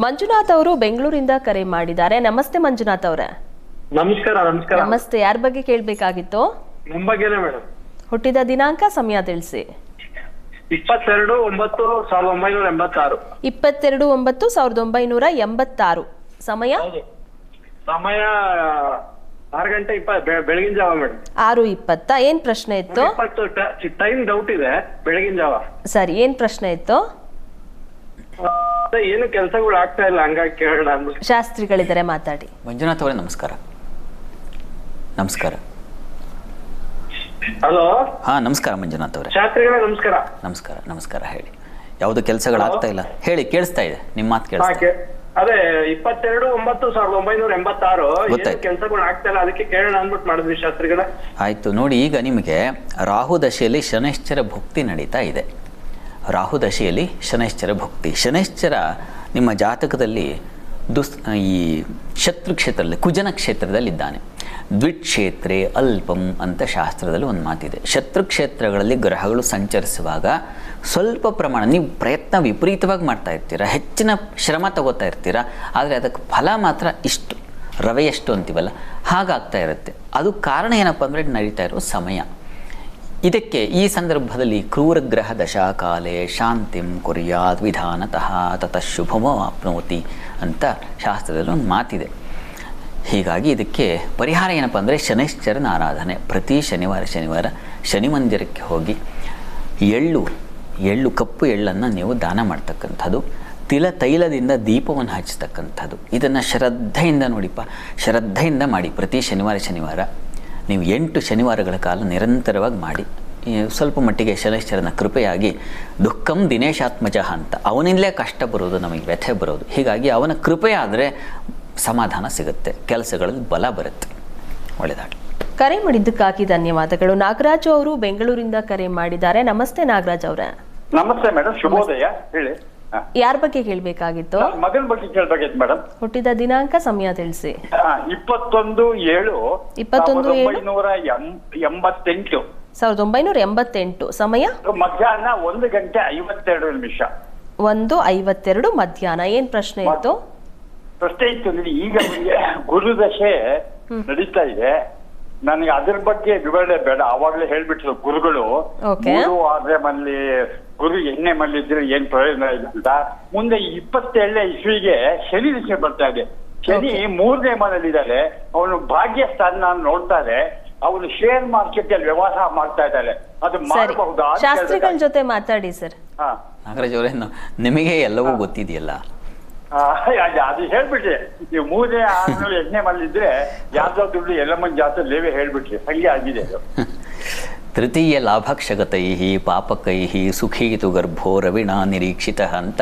ಮಂಜುನಾಥ್ ಅವರು ಬೆಂಗಳೂರಿಂದ ಕರೆ ಮಾಡಿದ್ದಾರೆ. ನಮಸ್ತೆ ಮಂಜುನಾಥ್ ಅವರೇ. ನಮಸ್ಕಾರ ನಮಸ್ಕಾರ. ನಮಸ್ತೆ. ಯಾರ ಬಗ್ಗೆ ಕೇಳಬೇಕಾಗಿತ್ತು? ನಮ್ಮ ಬಗ್ಗೆನೇ ಮೇಡಮ್ ಹುಟ್ಟಿದ ದಿನಾಂಕ ಸಮಯ ತಿಳಿಸಿ. ಇಪ್ಪತ್ತೆರಡು ಒಂಬತ್ತು ಸಾವಿರದ ಒಂಬೈನೂರ ಎಂಬತ್ತಾರು. ಇಪ್ಪತ್ತೆರಡು ಒಂಬತ್ತು ಸಾವಿರದ ಒಂಬೈನೂರ ಎಂಬತ್ತಾರು. ಸಮಯ? ಹೌದು. ಸಮಯ ಆರು ಗಂಟೆ ಇಪ್ಪ ಬೆ- ಬೆಳಗಿನ ಜಾವ ಮೇಡಮ್ ಆರು ಇಪ್ಪತ್ತ. ಏನ್ ಪ್ರಶ್ನೆ ಇತ್ತು? ಇಪ್ಪತ್ತು ಟೈಮ್ ಡೌಟ್ ಇದೆ ಬೆಳಗಿನ ಜಾವ. ಸರಿ ಏನ್ ಪ್ರಶ್ನೆ ಇತ್ತು? ಏನು ಕೆಲಸಗಳು ಆಗ್ತಾ ಇಲ್ಲ ಹಂಗಾಗಿ ಕೇಳೋಣ ಅಂದ್ಬಿಟ್ಟು. ಶಾಸ್ತ್ರಿಗಳಿದ್ದಾರೆ ಮಾತಾಡಿ. ಮಂಜುನಾಥ್ ಅವರೇ ನಮಸ್ಕಾರ. ನಮಸ್ಕಾರ. ಹಲೋ? ಹಾ ನಮಸ್ಕಾರ ಮಂಜುನಾಥ್ ಅವರೇ. ಶಾಸ್ತ್ರಿಗಳೇ ನಮಸ್ಕಾರ. ನಮಸ್ಕಾರ ನಮಸ್ಕಾರ ಹೇಳಿ. ಯಾವುದು ಕೆಲಸಗಳಾಗ್ತಾ ಇಲ್ಲ. ಹೇಳಿ ಕೇಳಿಸ್ತಾ ಇದೆ. ನಿಮ್ಮ ಮಾತು ಕೇಳಿಸ್ತಾ ಇದೆ ಅದೇ ಇಪ್ಪತ್ತೆರಡು ಒಂಬತ್ತು ಸಾವಿರದ ಒಂಬೈನೂರ ಎಂಬತ್ತಾರು. ಕೆಲಸಗಳು ಆಗ್ತಾ ಇಲ್ಲ ಅದಕ್ಕೆ ಕೇಳೋಣ ಅಂದ್ಬಿಟ್ಟು ಮಾಡಿದ್ವಿ ಶಾಸ್ತ್ರಿಗಳ. ಆಯ್ತು ನೋಡಿ ಈಗ ನಿಮಗೆ ರಾಹು ದಶೆಯಲ್ಲಿ ಶನೈಶ್ಚರ ಭುಕ್ತಿ ನಡೀತಾ ಇದೆ. ರಾಹು ದಶೆಯಲ್ಲಿ ಶನೈಶ್ಚರ ಭುಕ್ತಿ. ಶನೈಶ್ಚರ ನಿಮ್ಮ ಜಾತಕದಲ್ಲಿ ದುಸ್, ಈ ಶತ್ರು ಕ್ಷೇತ್ರದಲ್ಲಿ, ಕುಜನ ಕ್ಷೇತ್ರದಲ್ಲಿದ್ದಾನೆ. ದ್ವಿಕ್ಷೇತ್ರೆ ಅಲ್ಪಂ ಅಂತ ಶಾಸ್ತ್ರದಲ್ಲಿ ಒಂದು ಮಾತಿದೆ. ಶತ್ರು ಕ್ಷೇತ್ರಗಳಲ್ಲಿ ಗ್ರಹಗಳು ಸಂಚರಿಸುವಾಗ ಸ್ವಲ್ಪ ಪ್ರಮಾಣ, ನೀವು ಪ್ರಯತ್ನ ವಿಪರೀತವಾಗಿ ಮಾಡ್ತಾ ಇರ್ತೀರ, ಹೆಚ್ಚಿನ ಶ್ರಮ ತಗೋತಾ ಇರ್ತೀರ, ಆದರೆ ಅದಕ್ಕೆ ಫಲ ಮಾತ್ರ ಇಷ್ಟು. ರವೆಯಷ್ಟು ಅಂತೀವಲ್ಲ, ಹಾಗಾಗ್ತಾ ಇರುತ್ತೆ. ಅದು ಕಾರಣ ಏನಪ್ಪ ಅಂದರೆ ನಡೀತಾ ಇರೋ ಸಮಯ. ಇದಕ್ಕೆ ಈ ಸಂದರ್ಭದಲ್ಲಿ ಕ್ರೂರಗ್ರಹ ದಶಾಕಾಲೆ ಶಾಂತಿಂ ಕುರ್ಯಾದ್ ವಿಧಾನತಃ ತತಃ ಶುಭಮೋ ಆಪ್ನೋತಿ ಅಂತ ಶಾಸ್ತ್ರದಲ್ಲಿ ಒಂದು ಮಾತಿದೆ. ಹೀಗಾಗಿ ಇದಕ್ಕೆ ಪರಿಹಾರ ಏನಪ್ಪ ಅಂದರೆ ಶನೈಶ್ಚರನ ಆರಾಧನೆ ಪ್ರತಿ ಶನಿವಾರ ಶನಿವಾರ ಶನಿ ಮಂದಿರಕ್ಕೆ ಹೋಗಿ ಎಳ್ಳು ಎಳ್ಳು ಕಪ್ಪು ಎಳ್ಳನ್ನು ನೀವು ದಾನ ಮಾಡ್ತಕ್ಕಂಥದ್ದು. ತಿಲ ತೈಲದಿಂದ ದೀಪವನ್ನು ಹಚ್ಚತಕ್ಕಂಥದ್ದು ಇದನ್ನು ಶ್ರದ್ಧೆಯಿಂದ ನೋಡಿಪ್ಪ. ಶ್ರದ್ಧೆಯಿಂದ ಮಾಡಿ. ಪ್ರತಿ ಶನಿವಾರ ಶನಿವಾರ ನೀವು ಎಂಟು ಶನಿವಾರಗಳ ಕಾಲ ನಿರಂತರವಾಗಿ ಮಾಡಿ ಸ್ವಲ್ಪ ಮಟ್ಟಿಗೆ ಶನೇಶ್ವರನ ಕೃಪೆಯಾಗಿ ದುಃಖಂ ದಿನೇಶಾತ್ಮಜ ಅಂತ. ಅವನಿಂದಲೇ ಕಷ್ಟ ಬರೋದು ನಮಗೆ ವ್ಯಥೆ ಬರೋದು. ಹೀಗಾಗಿ ಅವನ ಕೃಪೆಯಾದರೆ ಆದರೆ ಸಮಾಧಾನ ಸಿಗುತ್ತೆ ಕೆಲಸಗಳಲ್ಲಿ ಬಲ ಬರುತ್ತೆ. ಒಳ್ಳೆಯದಾಗಲಿ ಕರೆ ಮಾಡಿದ್ದಕ್ಕಾಗಿ ಧನ್ಯವಾದಗಳು. ನಾಗರಾಜು ಅವರು ಬೆಂಗಳೂರಿಂದ ಕರೆ ಮಾಡಿದ್ದಾರೆ. ನಮಸ್ತೆ ನಾಗರಾಜ್ ಅವರೇ. ನಮಸ್ತೆ ಮೇಡಮ್ ಶುಭೋದಯ. ಹೇಳಿ. ಯಾರ ಬಗ್ಗೆ ಕೇಳಬೇಕಾಗಿತ್ತು? ಮಗನ ಬಗ್ಗೆ ಕೇಳ್ಬೇಕಿತ್ತು ಮೇಡಮ್ ಹುಟ್ಟಿದ ದಿನಾಂಕ ಸಮಯ ತಿಳಿಸಿ. ಇಪ್ಪತ್ತೊಂದು ಏಳು ಇಪ್ಪತ್ತೊಂದು? ಒಂಬೈನೂರ ಎಂಬತ್ತೆಂಟು. ಸಾವಿರದ ಒಂಬೈನೂರ ಎಂಬತ್ತೆಂಟು. ಸಮಯ? ಮಧ್ಯಾಹ್ನ ಒಂದು ಗಂಟೆ ಐವತ್ತೆರಡು ನಿಮಿಷ. ಒಂದು ಐವತ್ತೆರಡು ಮಧ್ಯಾಹ್ನ. ಏನ್ ಪ್ರಶ್ನೆ ಇತ್ತು? ಪ್ರಶ್ನೆ ಇತ್ತು ಈಗ ಗುರುದಶೆ ನಡೀತಾ ಇದೆ. ನನಗೆ ಅದ್ರ ಬಗ್ಗೆ ವಿವರಣೆ ಬೇಡ. ಅವಾಗ್ಲೇ ಹೇಳ್ಬಿಟ್ರು ಗುರುಗಳು. ಗುರು ಮೂರು ಆದ್ರೆ ಮಲ್ಲಿ ಗುರು ಎಣ್ಣೆ ಮಲ್ಲಿದ್ರೆ ಏನ್ ಪ್ರಯೋಜನ ಇಲ್ಲ ಅಂತ. ಮುಂದೆ ಇಪ್ಪತ್ತೇಳನೇ ಇಸ್ವಿಗೆ ಶನಿ ದಿಶೆ ಬರ್ತಾ ಇದೆ. ಶನಿ ಮೂರನೇ ಮನೆಯಲ್ಲಿದ್ದಾರೆ ಅವನು ಭಾಗ್ಯ ಸ್ಥಾನ ನೋಡ್ತಾರೆ. ಅವನು ಶೇರ್ ಮಾರ್ಕೆಟ್ ಅಲ್ಲಿ ವ್ಯವಹಾರ ಮಾಡ್ತಾ ಇದ್ದಾರೆ ಅದು ಮಾಡಬಹುದು ಮಾಡಬಹುದಾ ಶಾಸ್ತ್ರಿಗಳ ಜೊತೆ ಮಾತಾಡಿ ಸರ್. ಹಾ. ನಾಗರಾಜ್ ಅವರೇ ನಿಮಗೆ ಎಲ್ಲವೂ ಗೊತ್ತಿದೆಯಲ್ಲ? ಅದು ಹೇಳ್ಬಿಟ್ರಿ. ನೀವು ಮೂರೇ ಆರು ಎಣ್ಣೆ ಮಾಡಿದ್ರೆ ಯಾವ್ದೋ ದುಡ್ಡು ಎಲ್ಲಮ್ಮನ ಜಾತ್ರೆ ಲೇವೆ ಹೇಳ್ಬಿಟ್ರಿ. ಹಂಗೆ ಆಗಿದೆ ಅದು ತೃತೀಯ ಲಾಭಕ್ಷಗತೈ ಪಾಪಕೈ ಸುಖೀತು ಗರ್ಭೋ ರವಿಣ ನಿರೀಕ್ಷಿತ ಅಂತ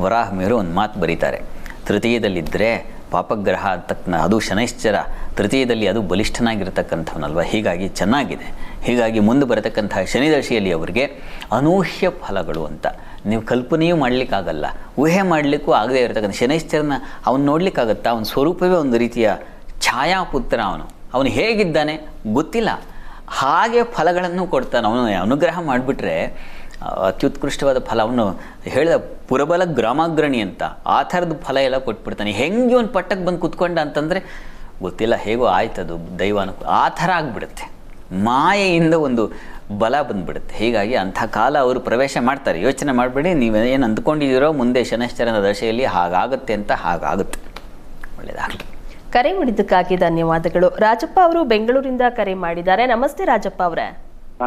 ವರಾಹಮಿಯರು ಒಂದು ಮಾತು ಬರೀತಾರೆ. ತೃತೀಯದಲ್ಲಿದ್ದರೆ ಪಾಪಗ್ರಹ ತಕ್ಕ ಅದು ಶನೈಶ್ಚರ. ತೃತೀಯದಲ್ಲಿ ಅದು ಬಲಿಷ್ಠನಾಗಿರ್ತಕ್ಕಂಥವನಲ್ವ? ಹೀಗಾಗಿ ಚೆನ್ನಾಗಿದೆ. ಹೀಗಾಗಿ ಮುಂದೆ ಬರತಕ್ಕಂತಹ ಶನಿದಶೆಯಲ್ಲಿ ಅವರಿಗೆ ಅನೂಹ್ಯ ಫಲಗಳು ಅಂತ. ನೀವು ಕಲ್ಪನೆಯೂ ಮಾಡಲಿಕ್ಕಾಗಲ್ಲ, ಊಹೆ ಮಾಡಲಿಕ್ಕೂ ಆಗದೇ ಇರತಕ್ಕಂಥ ಶನೈಶ್ಚರನ ಅವನು ನೋಡ್ಲಿಕ್ಕಾಗತ್ತಾ? ಅವನ ಸ್ವರೂಪವೇ ಒಂದು ರೀತಿಯ ಛಾಯಾಪುತ್ರ ಅವನು. ಅವನು ಹೇಗಿದ್ದಾನೆ ಗೊತ್ತಿಲ್ಲ. ಹಾಗೆ ಫಲಗಳನ್ನು ಕೊಡ್ತಾನೆ. ಅವನು ಅನುಗ್ರಹ ಮಾಡಿಬಿಟ್ರೆ ಅತ್ಯುತ್ಕೃಷ್ಟವಾದ ಫಲ ಅವನು ಹೇಳಿದ ಪುರಬಲ ಗ್ರಾಮಾಗ್ರಣಿ ಅಂತ, ಆ ಥರದ ಫಲ ಎಲ್ಲ ಕೊಟ್ಬಿಡ್ತಾನೆ. ಹೆಂಗೆ ಒಂದು ಪಟ್ಟಕ್ಕೆ ಬಂದು ಕುತ್ಕೊಂಡ ಅಂತಂದರೆ, ಗೊತ್ತಿಲ್ಲ ಹೇಗೋ ಆಯ್ತದು ದೈವಾನು ಆ ಥರ ಆಗಿಬಿಡುತ್ತೆ. ಮಾಯೆಯಿಂದ ಒಂದು ಬಲ ಬಂದ್ಬಿಡುತ್ತೆ. ಹೀಗಾಗಿ ಅಂಥ ಕಾಲ ಅವರು ಪ್ರವೇಶ ಮಾಡ್ತಾರೆ. ಯೋಚನೆ ಮಾಡಬೇಡಿ ನೀವು ಏನು ಅಂದ್ಕೊಂಡಿದ್ದೀರೋ ಮುಂದೆ ಶನಶ್ಚರನ ದಶೆಯಲ್ಲಿ ಹಾಗಾಗುತ್ತೆ ಅಂತ ಹಾಗಾಗುತ್ತೆ. ಒಳ್ಳೆಯದಾಗಲಿ ಕರೆ ಮಾಡಿದ್ದಕ್ಕಾಗಿ ಧನ್ಯವಾದಗಳು. ರಾಜಪ್ಪ ಅವರು ಬೆಂಗಳೂರಿಂದ ಕರೆ ಮಾಡಿದ್ದಾರೆ. ನಮಸ್ತೆ ರಾಜಪ್ಪ ಅವರೇ.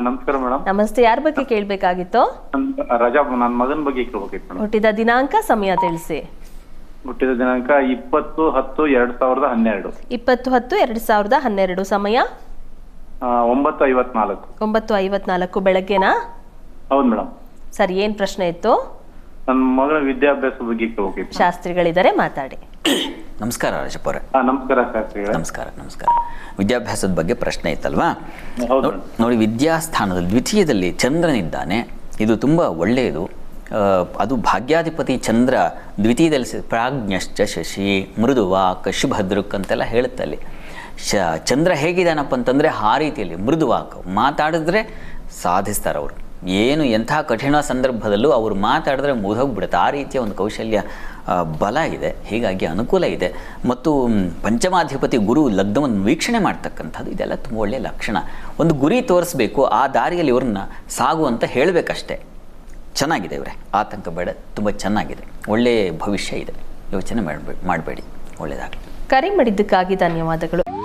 ನಮಸ್ಕಾರ ಮೇಡಮ್. ನಮಸ್ತೆ. ಯಾರ ಬಗ್ಗೆ ಕೇಳಬೇಕಾಗಿತ್ತು? ರಜಾ ನನ್ನ ಮಗನ ಬಗ್ಗೆ ಕೇಳಬೇಕಿತ್ತು ಹುಟ್ಟಿದ ದಿನಾಂಕ ಸಮಯ ತಿಳಿಸಿ. ಹುಟ್ಟಿದ ದಿನಾಂಕ ಇಪ್ಪತ್ತು ಹತ್ತು ಎರಡ್ ಸಾವಿರದ ಹನ್ನೆರಡು. ಇಪ್ಪತ್ತು ಹತ್ತು ಎರಡು ಸಾವಿರದ ಹನ್ನೆರಡು ಸಮಯ. ಒಂಬತ್ತು ಐವತ್ನಾಲ್ಕು ಒಂಬತ್ತು ಐವತ್ನಾಲ್ಕು ಬೆಳಗ್ಗೆನಾ? ಹೌದು ಮೇಡಮ್. ಸರ್ ಏನ್ ಪ್ರಶ್ನೆ ಇತ್ತು? ನನ್ನ ಮಗಳ ವಿದ್ಯಾಭ್ಯಾಸ ಬಗ್ಗೆ ಹೋಗಿ ಶಾಸ್ತ್ರಿಗಳಿದ್ದಾರೆ ಮಾತಾಡಿ. ನಮಸ್ಕಾರ ರಾಜಪ್ಪ ಅವರೇ. ಹಾ ನಮಸ್ಕಾರ ಶಾಸ್ತ್ರಿಗಳೇ. ನಮಸ್ಕಾರ ನಮಸ್ಕಾರ. ವಿದ್ಯಾಭ್ಯಾಸದ ಬಗ್ಗೆ ಪ್ರಶ್ನೆ ಇತ್ತಲ್ವಾ? ಹೌದು ನೋಡಿ ವಿದ್ಯಾಸ್ಥಾನದಲ್ಲಿ ದ್ವಿತೀಯದಲ್ಲಿ ಚಂದ್ರನಿದ್ದಾನೆ ಇದು ತುಂಬ ಒಳ್ಳೆಯದು. ಆ, ಅದು ಭಾಗ್ಯಾಧಿಪತಿ ಚಂದ್ರ ದ್ವಿತೀಯದಲ್ಲಿ ಸ- ಪ್ರಾಜ್ಞಶ್ಚ ಶಶಿ ಮೃದುವಾಕ್ ಶುಭದೃಕ್ ಅಂತೆಲ್ಲ ಹೇಳುತ್ತೆ ಅಲ್ಲಿ. ಶ, ಚಂದ್ರ ಹೇಗಿದ್ದಾನಪ್ಪ ಅಂತಂದರೆ ಆ ರೀತಿಯಲ್ಲಿ ಮೃದುವಾಕ್ ಮಾತಾಡಿದ್ರೆ ಸಾಧಿಸ್ತಾರೆ ಅವರು ಏನು ಎಂಥ ಕಠಿಣ ಸಂದರ್ಭದಲ್ಲೂ ಅವರು ಮಾತಾಡಿದ್ರೆ ಮುಗಿದೋಗ್ಬಿಡುತ್ತೆ ಆ ರೀತಿಯ ಒಂದು ಕೌಶಲ್ಯ ಬಲ ಇದೆ. ಹೀಗಾಗಿ ಅನುಕೂಲ ಇದೆ. ಮತ್ತು ಪಂಚಮಾಧಿಪತಿ ಗುರು ಲಗ್ನವನ್ನು ವೀಕ್ಷಣೆ ಮಾಡ್ತಕ್ಕಂಥದ್ದು ಇದೆಲ್ಲ ತುಂಬ ಒಳ್ಳೆಯ ಲಕ್ಷಣ. ಒಂದು ಗುರಿ ತೋರಿಸ್ಬೇಕು, ಆ ದಾರಿಯಲ್ಲಿ ಇವ್ರನ್ನ ಸಾಗು ಅಂತ ಹೇಳಬೇಕಷ್ಟೇ. ಚೆನ್ನಾಗಿದೆ ಇವರೇ. ಆತಂಕ ಬೇಡ. ತುಂಬ ಚೆನ್ನಾಗಿದೆ. ಒಳ್ಳೆಯ ಭವಿಷ್ಯ ಇದೆ. ಯೋಚನೆ ಮಾಡಬೇಡಿ. ಒಳ್ಳೆಯದಾಗಲಿ ಕರೆ ಮಾಡಿದ್ದಕ್ಕಾಗಿ ಧನ್ಯವಾದಗಳು.